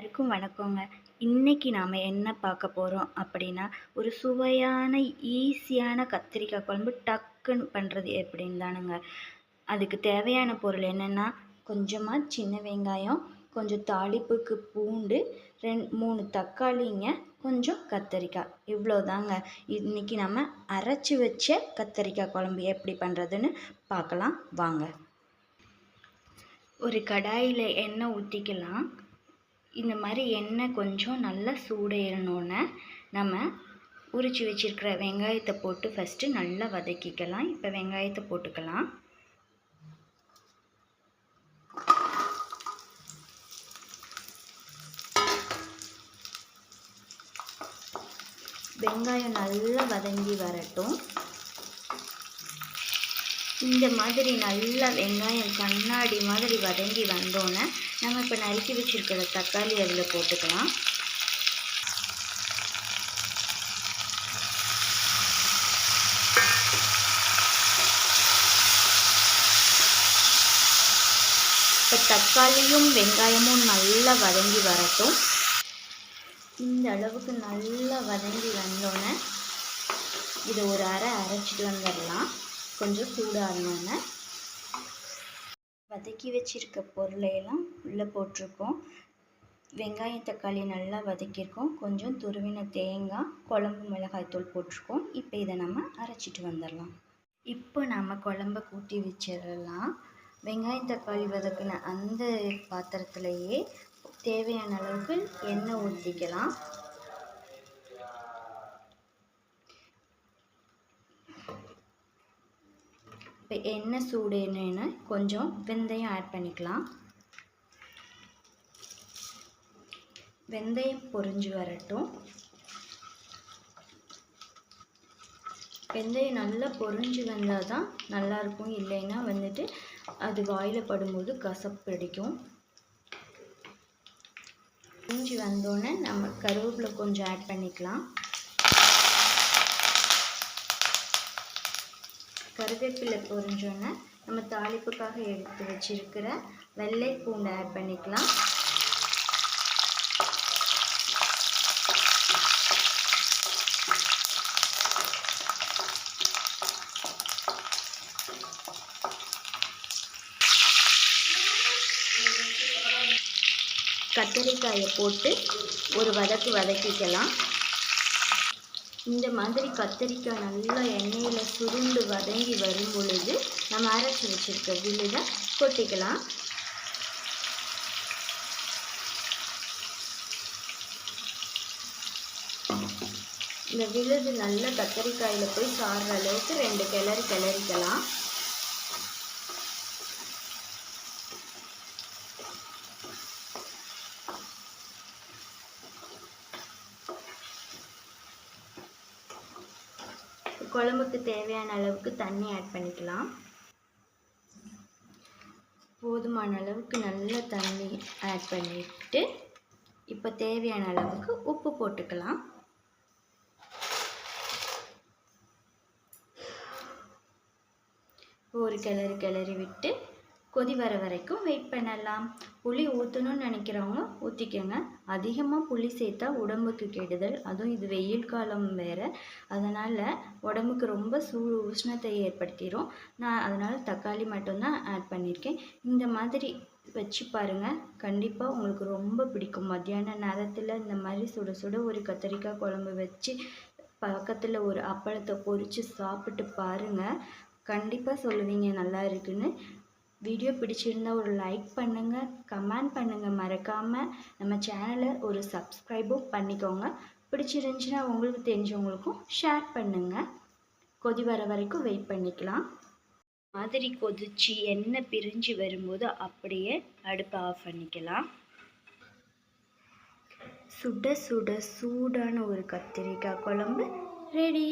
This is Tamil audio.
எல்லாருக்கும் வணக்கங்க. இன்னைக்கு நாம் என்ன பார்க்க போகிறோம் அப்படின்னா ஒரு சுவையான ஈஸியான கத்திரிக்காய் குழம்பு டக்குன்னு பண்ணுறது எப்படின்னு தானுங்க. அதுக்கு தேவையான பொருள் என்னென்னா கொஞ்சமாக சின்ன வெங்காயம் கொஞ்சம் தாளிப்புக்கு பூண்டு ரெண் மூணு தக்காளிங்க கொஞ்சம் கத்தரிக்காய். இவ்வளோ தாங்க இன்றைக்கி நம்ம அரைச்சி வச்ச கத்தரிக்காய் குழம்பு எப்படி பண்ணுறதுன்னு பார்க்கலாம். வாங்க. ஒரு கடாயில் எண்ணெய் ஊற்றிக்கலாம் இந்த மாதிரி எண்ணெய் கொஞ்சம் நல்லா சூடேறணுன்னு நம்ம உரித்து வச்சுருக்கிற வெங்காயத்தை போட்டு ஃபஸ்ட்டு நல்லா வதக்கிக்கலாம். இப்போ வெங்காயத்தை போட்டுக்கலாம். வெங்காயம் நல்லா வதங்கி வரட்டும். இந்த மாதிரி நல்லா வெங்காயம் கண்ணாடி மாதிரி வதங்கி வந்தோன்னே நம்ம இப்போ நறுக்கி வச்சுருக்கிற தக்காளி அதில் போட்டுக்கலாம். இப்போ தக்காளியும் வெங்காயமும் நல்லா வதங்கி வரட்டும். இந்த அளவுக்கு நல்லா வதங்கி வந்தோடனே இதை ஒரு அரை அரைச்சிட்டு வந்துடலாம். கொஞ்சம் சூடாகணுன்னு வதக்கி வச்சுருக்க பொருளையெல்லாம் உள்ளே போட்டிருக்கோம். வெங்காயம் தக்காளி நல்லா வதக்கியிருக்கோம். கொஞ்சம் துருவின தேங்காய் குழம்பு மிளகாய்த்தூள் போட்டிருக்கோம். இப்போ இதை நம்ம அரைச்சிட்டு வந்துடலாம். இப்போ நம்ம குழம்ப கூட்டி வச்சிடலாம். வெங்காயம் தக்காளி வதக்கின அந்த பாத்திரத்திலையே தேவையான அளவுக்கு எண்ணெய் ஊற்றிக்கலாம். இப்போ எண்ணெய் சூடுன்னு கொஞ்சம் வெந்தயம் ஆட் பண்ணிக்கலாம். வெந்தயம் பொரிஞ்சு வரட்டும். வெந்தயம் நல்லா பொரிஞ்சு வந்தால் தான் நல்லாயிருக்கும். இல்லைன்னா வந்துட்டு அது வாயில் படும்போது கசப்பு அடிக்கும் பொரிஞ்சு வந்தோடனே நம்ம கருவேப்பிலை கொஞ்சம் ஆட் பண்ணிக்கலாம். கருவேப்பிலை பொரிஞ்சோன்னே நம்ம தாளிப்புக்காக எடுத்து வச்சிருக்கிற வெள்ளை பூண்டை ஆட் பண்ணிக்கலாம். கத்திரிக்காயை போட்டு ஒரு வதக்கு வதக்கிக்கலாம். இந்த மாதிரி கத்திரிக்காய் நல்லா எண்ணெயில் சுருண்டு வதங்கி வரும் பொழுது நம்ம அரைச்சி வச்சுருக்க விழுதை கொட்டிக்கலாம். இந்த விழுது நல்லா கத்திரிக்காயில் போய் சாடுற அளவுக்கு ரெண்டு கிளறி கிளறிக்கலாம். குழம்புக்கு தேவையான அளவுக்கு தண்ணி ஆட் பண்ணிக்கலாம். போதுமான அளவுக்கு நல்ல தண்ணி ஆட் பண்ணிவிட்டு இப்போ தேவையான அளவுக்கு உப்பு போட்டுக்கலாம். ஒரு கிளறி கிளறி விட்டு கொதி வர வரைக்கும் வெயிட் பண்ணலாம். புளி ஊற்றணும்னு நினைக்கிறவங்க ஊற்றிக்கோங்க அதிகமாக புளி சேர்த்தா உடம்புக்கு கெடுதல். அதுவும் இது வெயில் காலம் வேறு. அதனால் உடம்புக்கு ரொம்ப சூ உஷ்ணத்தை ஏற்படுத்திடும் நான் அதனால் தக்காளி மட்டும்தான் ஆட் பண்ணியிருக்கேன் இந்த மாதிரி வச்சு பாருங்கள் கண்டிப்பாக உங்களுக்கு ரொம்ப பிடிக்கும். மத்தியான நேரத்தில் இந்த மாதிரி சுட சுட ஒரு கத்திரிக்காய் குழம்பு வச்சு பக்கத்தில் ஒரு அப்பளத்தை பொரித்து சாப்பிட்டு பாருங்கள் கண்டிப்பாக சொல்லுவீங்க நல்லா இருக்குன்னு. வீடியோ பிடிச்சிருந்தா ஒரு லைக் பண்ணுங்கள் கமெண்ட் பண்ணுங்கள் மறக்காமல் நம்ம சேனலை ஒரு சப்ஸ்கிரைபும் பண்ணிக்கோங்க. பிடிச்சிருந்துச்சின்னா உங்களுக்கு தெரிஞ்சவங்களுக்கும் ஷேர் பண்ணுங்கள் கொதி வர வரைக்கும் வெயிட் பண்ணிக்கலாம். மாதிரி கொதிச்சு எண்ணெய் பிரிஞ்சு வரும்போது அப்படியே அடுப்பை ஆஃப் பண்ணிக்கலாம். சுட சுட சூடான ஒரு கத்திரிக்காய் குழம்பு ரெடி